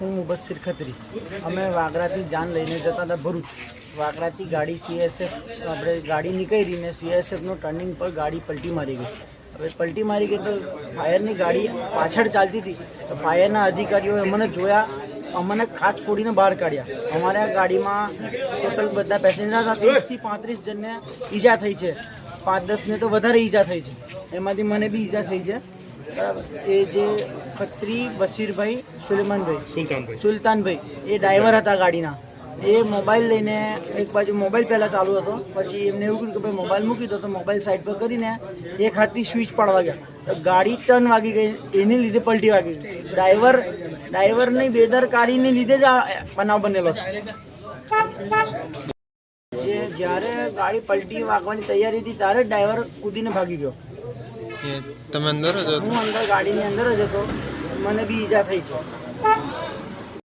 હું મુબસ્સિર ખત્રી અમે વાગરાથી જાન લઈને જતા હતા ભરૂચ. વાગરાથી ગાડી સીએસએફ આપણે ગાડી નીકળી ને સીએસએફનો ટર્નિંગ પર ગાડી પલટી મારી ગઈ. હવે પલટી મારી ગઈ તો ફાયરની ગાડી પાછળ ચાલતી હતી. તો ફાયરના અધિકારીઓએ અમને જોયા, અમને કાચ ફોડીને બહાર કાઢ્યા. અમારે આ ગાડીમાં ટોટલ બધા પેસેન્જર ત્રીસથી પાંત્રીસ જણને ઈજા થઈ છે. પાંચ દસને તો વધારે ઈજા થઈ છે. એમાંથી મને બી ઈજા થઈ છે. બરાબર. એ જે ખત્રી બશીરભાઈ સુલેમાનભાઈ. સુલતાનભાઈ. સુલતાનભાઈ. એ ડ્રાઈવર હતા ગાડીના. એ મોબાઈલ લઈને એક બાજુ મોબાઈલ પહેલાં ચાલુ હતો. પછી એમને એવું કીધું કે ભાઈ મોબાઈલ મૂકી દો તો મોબાઈલ સાઈડ પર કરીને એક હાથથી સ્વિચ પાડવા ગયા. તો ગાડી ટર્ન વાગી ગઈ. એને લીધે પલટી વાગી ગઈ. ડ્રાઈવર ડ્રાઈવરની બેદરકારીને લીધે જ આ બનાવ બનેલો છે. જે જ્યારે ગાડી પલટી વાગવાની તૈયારી હતી ત્યારે જ ડ્રાઈવર કૂદીને ભાગી ગયો. તમે અંદર જ હતો? હું અંદર ગાડીની અંદર જ હતો. મને બી ઈજા થઈ છે.